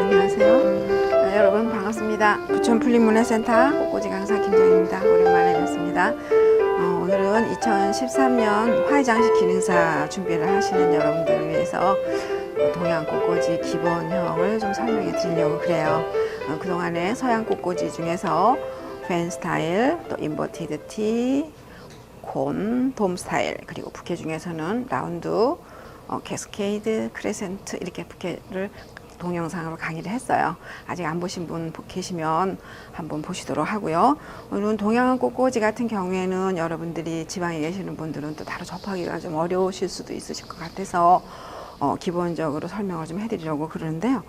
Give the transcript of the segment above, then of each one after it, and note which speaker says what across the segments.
Speaker 1: 안녕하세요. 아, 여러분 반갑습니다. 부천 풀린문화센터 꽃꽂이 강사 김정입니다. 오랜만에 뵙습니다. 어, 오늘은 2013년 화훼장식 기능사 준비를 하시는 여러분들을 위해서 어, 동양 꽃꽂이 기본형을 좀 설명해 드리려고 그래요. 어, 그동안에 서양 꽃꽂이 중에서 팬 스타일, 또 인버티드 티, 곤, 돔 스타일, 그리고 부케 중에서는 라운드, 어, 캐스케이드, 크레센트 이렇게 부케를 동영상으로 강의를 했어요. 아직 안 보신 분 보- 계시면 한번 보시도록 하고요. 오늘은 동양한 꽃꽂이 같은 경우에는 여러분들이 지방에 계시는 분들은 또 바로 접하기가 좀 어려우실 수도 있으실 것 같아서 어, 기본적으로 설명을 좀 해드리려고 그러는데요.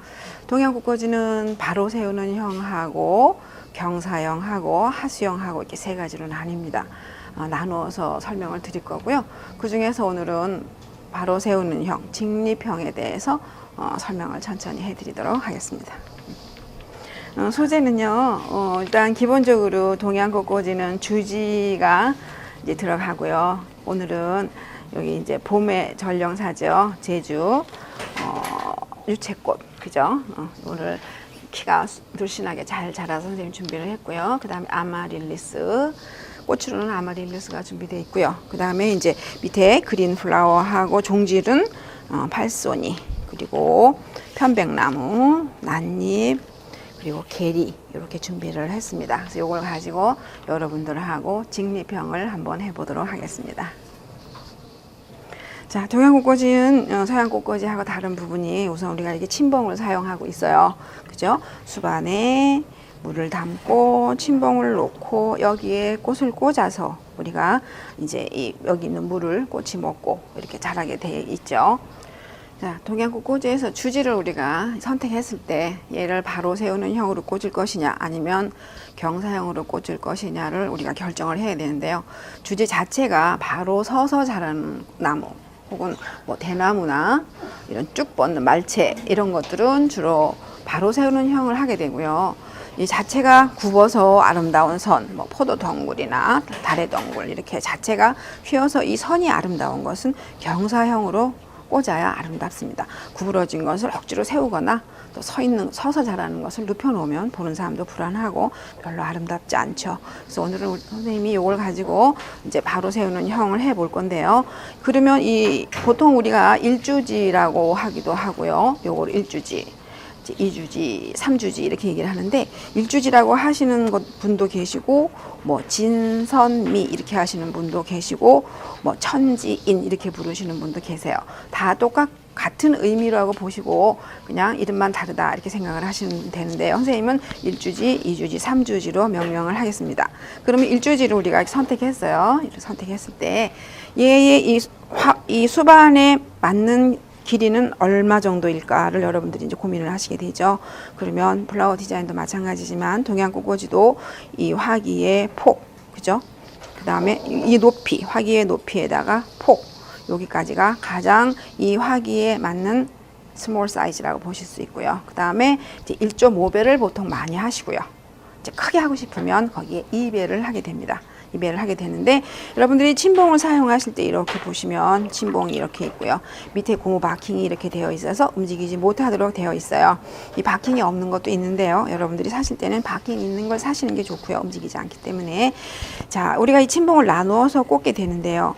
Speaker 1: 동양 꽃꽂이는 바로 세우는 형하고 경사형하고 하수형하고 이렇게 세 가지로 나뉩니다. 어, 나누어서 설명을 드릴 거고요. 그 중에서 오늘은 바로 세우는 형, 직립형에 대해서 어, 설명을 천천히 해드리도록 하겠습니다. 어, 소재는요, 어, 일단 기본적으로 동양 꽃꽂이는 주지가 이제 들어가고요. 오늘은 여기 이제 봄의 전령사죠. 제주, 어, 유채꽃, 그죠? 어, 오늘 키가 늘씬하게 잘 자라서 선생님 준비를 했고요. 그 다음에 아마릴리스, 꽃으로는 아마릴리스가 준비되어 있고요. 그 다음에 이제 밑에 그린 플라워하고 종질은 어, 팔소니, 그리고 편백나무, 낫잎, 그리고 게리 이렇게 준비를 했습니다. 그래서 이걸 가지고 여러분들하고 직립형을 한번 해보도록 하겠습니다. 자, 동양 꽃꽂이는 어, 서양 꽃꽂이하고 다른 부분이 우선 우리가 이렇게 침봉을 사용하고 있어요. 그죠? 수반에 물을 담고 침봉을 놓고 여기에 꽃을 꽂아서 우리가 이제 이 여기 있는 물을 꽃이 먹고 이렇게 자라게 돼 있죠. 자, 동양 꽃 꽂이에서 주지를 우리가 선택했을 때 얘를 바로 세우는 형으로 꽂을 것이냐 아니면 경사형으로 꽂을 것이냐를 우리가 결정을 해야 되는데요. 주지 자체가 바로 서서 자라는 나무 혹은 뭐 대나무나 이런 쭉 뻗는 말채 이런 것들은 주로 바로 세우는 형을 하게 되고요. 이 자체가 굽어서 아름다운 선, 뭐 포도 덩굴이나 달의 덩굴 이렇게 자체가 휘어서 이 선이 아름다운 것은 경사형으로 꽂아야 아름답습니다. 구부러진 것을 억지로 세우거나 또 서 있는 서서 자라는 것을 눕혀 놓으면 보는 사람도 불안하고 별로 아름답지 않죠. 그래서 오늘은 선생님이 이걸 가지고 이제 바로 세우는 형을 해 볼 건데요. 그러면 이 보통 우리가 일주지라고 하기도 하고요. 요걸 일주지. 이제 2주지, 3주지 이렇게 얘기를 하는데 일주지라고 하시는 것 분도 계시고 뭐 진선미 이렇게 하시는 분도 계시고 뭐 천지인 이렇게 부르시는 분도 계세요. 다 똑같 같은 의미라고 보시고 그냥 이름만 다르다 이렇게 생각을 하시면 되는데요. 선생님은 일주지, 이주지, 삼주지로 명명을 하겠습니다. 그러면 일주지를 우리가 선택했어요. 선택했을 때 얘의 이, 화, 이 수반에 맞는 길이는 얼마 정도일까를 여러분들이 이제 고민을 하시게 되죠. 그러면 플라워 디자인도 마찬가지지만 동양 꽃꽂이도 이 화기의 폭, 그죠? 그 다음에 이 높이, 화기의 높이에다가 폭, 여기까지가 가장 이 화기에 맞는 스몰 사이즈라고 보실 수 있고요. 그 다음에 이제 1.5배를 보통 많이 하시고요. 이제 크게 하고 싶으면 거기에 2배를 하게 됩니다. 2배를 하게 되는데 여러분들이 침봉을 사용하실 때 이렇게 보시면 침봉이 이렇게 있고요. 밑에 고무 바킹이 이렇게 되어 있어서 움직이지 못하도록 되어 있어요. 이 바킹이 없는 것도 있는데요. 여러분들이 사실 때는 바킹 있는 걸 사시는 게 좋고요. 움직이지 않기 때문에 자 우리가 이 침봉을 나누어서 꽂게 되는데요.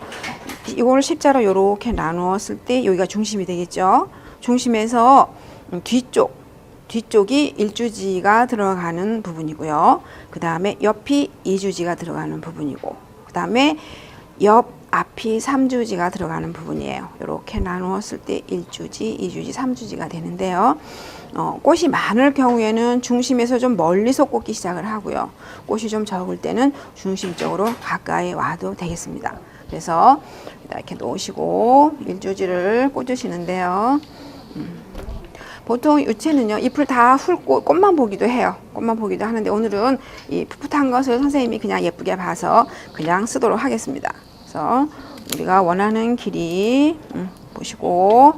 Speaker 1: 이걸 십자로 이렇게 나누었을 때 여기가 중심이 되겠죠. 중심에서 음, 뒤쪽 뒤쪽이 일주지가 들어가는 부분이고요. 그 다음에 옆이 이주지가 들어가는 부분이고, 그 다음에 옆 앞이 삼주지가 들어가는 부분이에요. 이렇게 나누었을 때 일주지, 이주지, 삼주지가 되는데요. 어, 꽃이 많을 경우에는 중심에서 좀 멀리서 꽂기 시작을 하고요. 꽃이 좀 적을 때는 중심적으로 가까이 와도 되겠습니다. 그래서 이렇게 놓으시고 일주지를 꽂으시는데요. 보통 유채는요 잎을 다 훑고 꽃만 보기도 해요. 꽃만 보기도 하는데 오늘은 이 풋풋한 것을 선생님이 그냥 예쁘게 봐서 그냥 쓰도록 하겠습니다. 그래서 우리가 원하는 길이 음, 보시고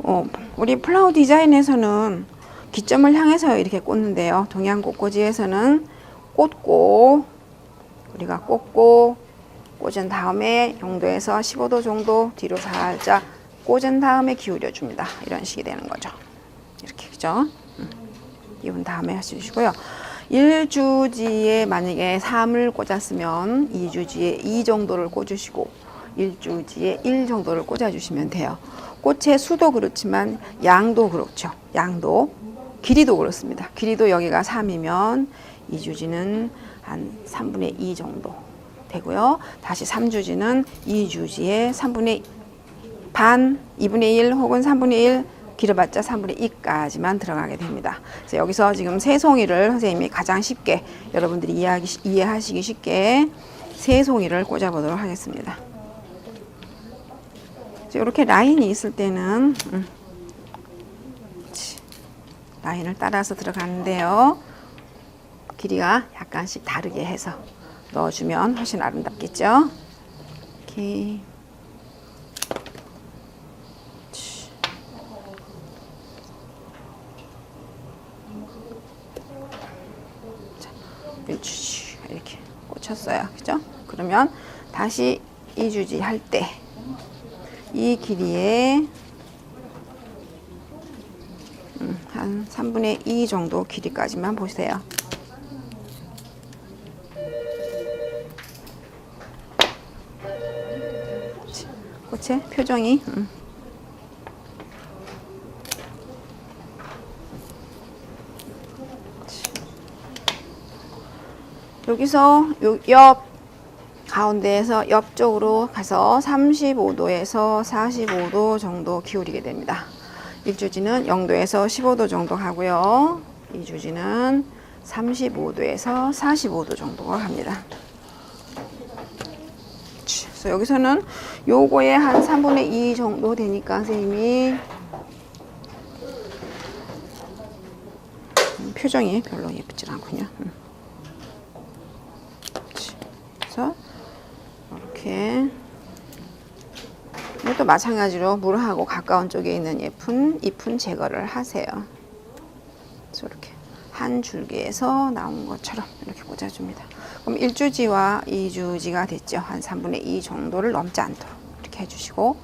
Speaker 1: 어, 우리 플라워 디자인에서는 기점을 향해서 이렇게 꽂는데요. 동양 꽃꽂이에서는 꽂고 우리가 꽂고 꽂은 다음에 용도에서 15도 정도 뒤로 살짝 꽂은 다음에 기울여 줍니다. 이런 식이 되는 거죠. 이렇게 그죠? 음. 이분 다음에 해주시고요. 1주지에 만약에 3을 꽂았으면 2주지에 2 정도를 꽂으시고 1주지에 1 정도를 꽂아주시면 돼요. 꽃의 수도 그렇지만 양도 그렇죠. 양도 길이도 그렇습니다. 길이도 여기가 3이면 2주지는 한 3분의 2 정도 되고요. 다시 3주지는 2주지에 3분의 반, 2분의 1 혹은 3분의 1 길어봤자 3분의 2까지만 들어가게 됩니다. 그래서 여기서 지금 세 송이를 선생님이 가장 쉽게 여러분들이 이해하기, 이해하시기 쉽게 세 송이를 꽂아보도록 하겠습니다. 이렇게 라인이 있을 때는 음, 라인을 따라서 들어가는데요. 길이가 약간씩 다르게 해서 넣어주면 훨씬 아름답겠죠? 이렇게 이렇게 꽂혔어요. 그죠? 그러면 다시 이주지 할 때 이 길이에 음, 한 3분의 2 정도 길이까지만 보세요. 꽃의 표정이 음. 여기서 요 옆 가운데에서 옆쪽으로 가서 35도에서 45도 정도 기울이게 됩니다. 1주지는 0도에서 15도 정도 가고요. 2주지는 35도에서 45도 정도가 갑니다. 그래서 여기서는 요거에 한 3분의 2 정도 되니까 선생님이 음, 표정이 별로 예쁘지 않군요. 음. 그래서 이렇게 이것도 마찬가지로 물하고 가까운 쪽에 있는 잎은 잎은 제거를 하세요. 이렇게 한 줄기에서 나온 것처럼 이렇게 꽂아줍니다. 그럼 1주지와 2주지가 됐죠. 한 3분의 2 정도를 넘지 않도록 이렇게 해주시고